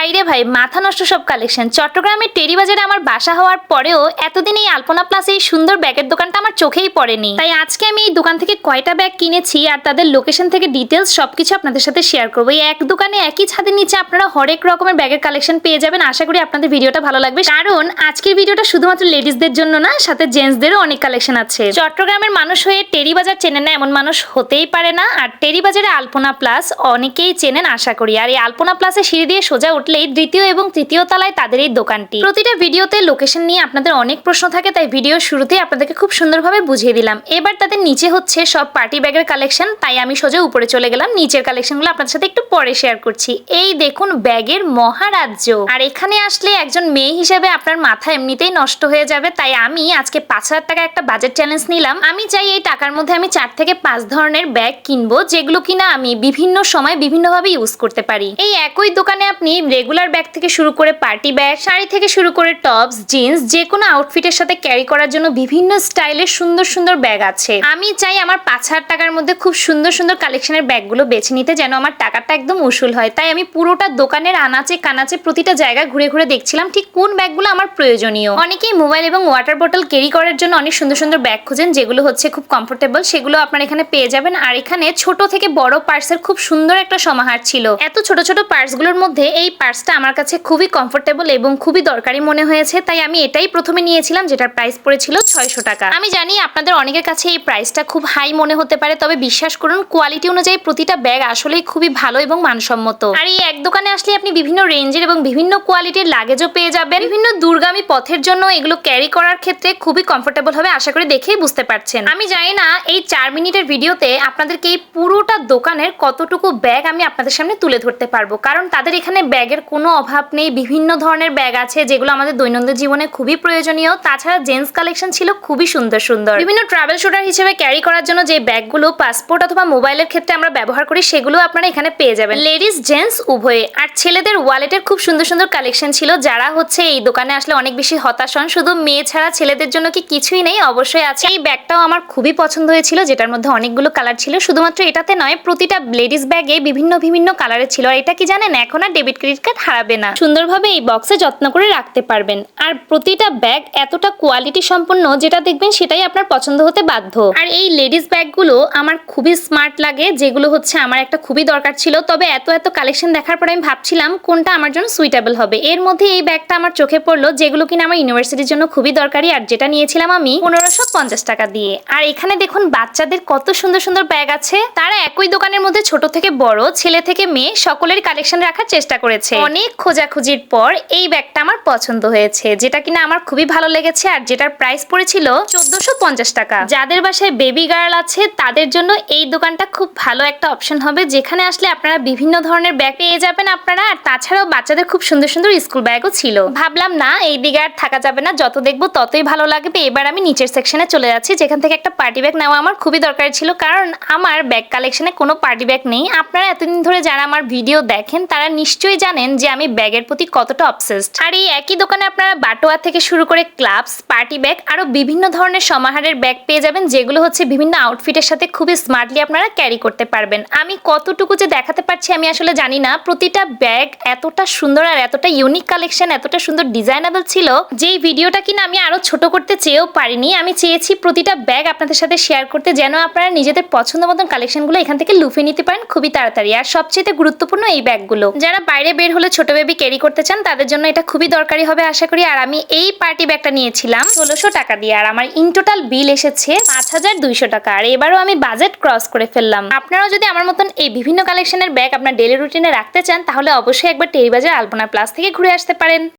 ভাই রে ভাই, মাথা নষ্ট সব কালেকশন চট্টগ্রামের টেরি বাজারে আমার বাসা হওয়ার পরেও এতদিন এই আলপনা প্লাস এই সুন্দর ব্যাগের দোকানটা আমার চোখেই পড়েনি। তাই আজকে আমি এই দোকান থেকে কয়টা ব্যাগ কিনেছি আর তাদের লোকেশন থেকে ডিটেলস সবকিছু আপনাদের সাথে শেয়ার করব। এই এক দোকানে একই ছাদের নিচে আপনারা হরেক রকমের ব্যাগের কালেকশন পেয়ে যাবেন। আশা করি আপনাদের ভিডিওটা ভালো লাগবে। কারণ আজকের ভিডিওটা শুধুমাত্র লেডিসদের জন্য না, সাথে জেন্টসদেরও অনেক কালেকশন আছে। চট্টগ্রামের মানুষ হয়ে টেরি বাজার চেনে না এমন মানুষ হতেই পারে না। আর টেরি বাজারে আলপনা প্লাস অনেকেই চেনেন, আশা করি। আর এই আলপনা প্লাসে সিঁড়ি দিয়ে সোজা উঠলেই দ্বিতীয় এবং তৃতীয় তলায় তাদের এই দোকানটি। প্রতিটা ভিডিওতে লোকেশন নিয়ে আপনাদের অনেক প্রশ্ন থাকে, তাই ভিডিও শুরুতেই আপনাদেরকে খুব সুন্দরভাবে বুঝিয়ে দিলাম। এবার তাদের নিচে হচ্ছে সব পার্টি ব্যাগের কালেকশন তাই আমি সোজা উপরে চলে গেলাম। নিচের কালেকশনগুলো আপনাদের সাথে একটু পরে শেয়ার করছি। এই দেখুন ব্যাগের মহারাজ্য। আর এখানে আসলে একজন মেয়ে হিসেবে আপনার মাথা এমনিতেই নষ্ট হয়ে যাবে, তাই আমি আজকে পাঁচ হাজার টাকা একটা বাজেট চ্যালেঞ্জ নিলাম। আমি চাই এই টাকার মধ্যে আমি চার থেকে পাঁচ ধরনের ব্যাগ কিনবো, যেগুলো কিনা আমি বিভিন্ন সময় বিভিন্নভাবে ইউজ করতে পারি। এই একই দোকানে আপনি রেগুলার ব্যাগ থেকে শুরু করে পার্টি ব্যাগ, শাড়ি থেকে শুরু করে টপস, জিন্স, যে কোনো আউটফিটের সাথে ক্যারি করার জন্য বিভিন্ন স্টাইলের সুন্দর সুন্দর ব্যাগ আছে। আমি চাই আমার পাঁচ হাজার টাকার মধ্যে খুব সুন্দর সুন্দর কালেকশনের ব্যাগগুলো বেছে নিতে যেন আমার টাকাটা একদম উসুল হয়। তাই আমি পুরোটা দোকানের আনাচে কানাচে প্রতিটা জায়গা ঘুরে ঘুরে দেখছিলাম ঠিক কোন ব্যাগগুলো আমার প্রয়োজনীয়। অনেকেই মোবাইল এবং ওয়াটার বোতল ক্যারি করার জন্য অনেক সুন্দর সুন্দর ব্যাগ খোঁজেন, যেগুলো হচ্ছে খুব কমফোর্টেবল সেগুলো আপনার এখানে পেয়ে যাবেন। আর এখানে ছোট থেকে বড় পার্সের খুব সুন্দর একটা সমাহার ছিল। এত ছোট ছোট পার্সগুলোর মধ্যে এই পার্সটা আমার কাছে খুবই কমফোর্টেবল এবং খুবই দরকারি মনে হয়েছে, তাই আমি এটাই প্রথমে নিয়েছিলাম যেটার প্রাইস পড়েছিল ছয়শো টাকা। আমি জানি আপনাদের অনেকের কাছে এই প্রাইসটা খুব হাই মনে হতে পারে, তবে বিশ্বাস করুন কোয়ালিটি অনুযায়ী প্রতিটা ব্যাগ আসলেই খুবই ভালো এবং মানসম্মত। আর এই এক দোকানে আসলে আপনি বিভিন্ন রেঞ্জের এবং বিভিন্ন কোয়ালিটির লাগেজও পেয়ে যাবেন। বিভিন্ন দুর্গামী পথের জন্য এগুলো ক্যারি করার ক্ষেত্রে খুবই কমফোর্টেবল হবে, আশা করি দেখেই বুঝতে পারছেন। আমি জানি না এই চার মিনিটের ভিডিওতে আপনাদেরকে এই পুরোটা দোকানের কতটুকু ব্যাগ আমি আপনাদের সামনে তুলে ধরতে পারব, কারণ তাদের এখানে ব্যাগের কোনো অভাব নেই। বিভিন্ন ধরনের ব্যাগ আছে যেগুলো আমাদের দৈনন্দিন জীবনে খুবই প্রয়োজনীয়। তাছাড়া জেন্টস কালেকশন ছিল খুবই সুন্দর সুন্দর। বিভিন্ন ট্রাভেল শুটার হিসেবে ক্যারি করার জন্য যে ব্যাগগুলো পাসপোর্ট অথবা মোবাইলের ক্ষেত্রে আমরা ব্যবহার করি, সেগুলো আপনারা এখানে পেয়ে যাবেন। লেডিস জেন্টস উভয়ে। আর ছেলেদের ওয়ালেটের খুব সুন্দর সুন্দর কালেকশন ছিল। যারা হচ্ছে এই দোকানে আসলে অনেক বেশি হতাশ হন। শুধু মেয়ে ছাড়া ছেলেদের জন্য কি কিছুই নেই? অবশ্যই আছে। এই ব্যাগটাও আমার খুবই পছন্দ হয়েছিল, যেটার মধ্যে অনেকগুলো কালার ছিল। শুধুমাত্র এটাতে নয়, প্রতিটা লেডিস ব্যাগে বিভিন্ন বিভিন্ন কালারের ছিল। আর এটা কি জানেন? এখন আর ডেবিট ক্রেডিট কার্ড হারাবে না। সুন্দরভাবে এই বক্সে যত্ন করে রাখতে পারবেন। আর প্রতিটা ব্যাগ এতটা কোয়ালিটি সম্পন্ন যেটা দেখবেন সেটাই আপনার পছন্দ হতে বাধ্য। আর এই লেডিস ব্যাগগুলো আমার খুবই স্মার্ট লাগে, যেগুলো হচ্ছে আমার একটা খুবই দরকার ছিল। তবে এত এত কালেকশন দেখার পরে আমি ভাবছিলাম কোনটা আমার জন্য সুইটেবল হবে। এর মধ্যে এই ব্যাগটা আমার চোখে পড়ল, যেগুলো কিনা আমার ইউনিভার্সিটির জন্য খুবই দরকারি। আর যেটা নিয়েছিলাম আমি পনেরোশো পঞ্চাশ টাকা দিয়ে। আর এখানে দেখুন বাচ্চাদের কত সুন্দর সুন্দর ব্যাগ আছে। তারা একই দোকানের মধ্যে ছোট থেকে বড়, ছেলে থেকে মেয়ে সকলের কালেকশন রাখার চেষ্টা করেছে। অনেক খোঁজাখুঁজির পর এই ব্যাগটা আমার পছন্দ হয়েছে, যেটা কিনা আমার খুবই ভালো লেগেছে আর যেটার প্রাইস পড়েছিল চোদ্দশো পঞ্চাশ টাকা। যাদের বাসায় বেবি গার্ল আছে, তাদের জন্য এই দোকানটা খুব ভালো একটা অপশন হবে, যেখানে আসলে আপনারা বিভিন্ন ধরনের ব্যাগ পেয়ে যাবেন আপনারা, আর তাছাড়াও বাচ্চাদের খুব সুন্দর সুন্দর স্কুল ব্যাগও ছিল। ভাবলাম, না, এই দিকে আর থাকা যাবে না, যত দেখব ততই ভালো লাগবে। এবার আমি নিচের সেকশনে চলে যাচ্ছি, যেখান থেকে একটা পার্টি ব্যাগ নেওয়া আমার খুবই দরকারি ছিল, কারণ আমার ব্যাগ কালেকশনে কোনো পার্টি ব্যাগ নেই। আপনারা এতদিন ধরে যারা আমার ভিডিও দেখেন, তারা নিশ্চয়ই জানেন যে আমি ব্যাগের প্রতি কতটা অবসেসড আর এই একই দোকানে আপনারা বাটোয়া থেকে শুরু করে ক্লাবস পার্টি ব্যাগ আরও বিভিন্ন ধরনের সমাহারের ব্যাগ পেয়ে যাবেন, যেগুলো হচ্ছে বিভিন্ন আউটফিটের সাথে খুবই স্মার্টলি আপনারা ক্যারি করতে পারবেন। আমি কতটুকু যে দেখাতে পারছি আমি আসলে জানি না, প্রতিটা ব্যাগ এতটা সুন্দর আর এতটা ইউনিক কালেকশন এতটা সুন্দর ডিজাইনেবল ছিল, যেই ভিডিওটা কিনা আমি আরও ছোট করতে চেয়েও পারিনি, আমি চেয়েছি প্রতিটা ব্যাগ আপনাদের সাথে শেয়ার করতে, যেন আপনারা নিজেদের পছন্দ মতন কালেকশনগুলো এখান থেকে লুফে নিতে পারেন খুবই তাড়াতাড়ি। আর সবচেয়ে গুরুত্বপূর্ণ এই ব্যাগগুলো যারা বাইরে বের হলে ছোট বেবি ক্যারি করতে চান, তাদের জন্য এটা খুবই দরকারি হবে আশা করি। আর আমি এই পার্টি ব্যাগটা নিয়েছিলাম ষোলোশো টাকা দিয়ে, আর আমার ইন টোটাল বিল এসেছে পাঁচ হাজার দুইশো টাকা। আর এবারও আমি বাজেট ক্রস করে ফেললাম। আপনারাও যদি আমার মতন এই বিভিন্ন কালেকশনের ব্যাগ আপনার ডেলি রুটিনে রাখতে চান, তাহলে অবশ্যই একবার টেরিবাজার আলপনা প্লাস থেকে ঘুরে আসতে পারেন।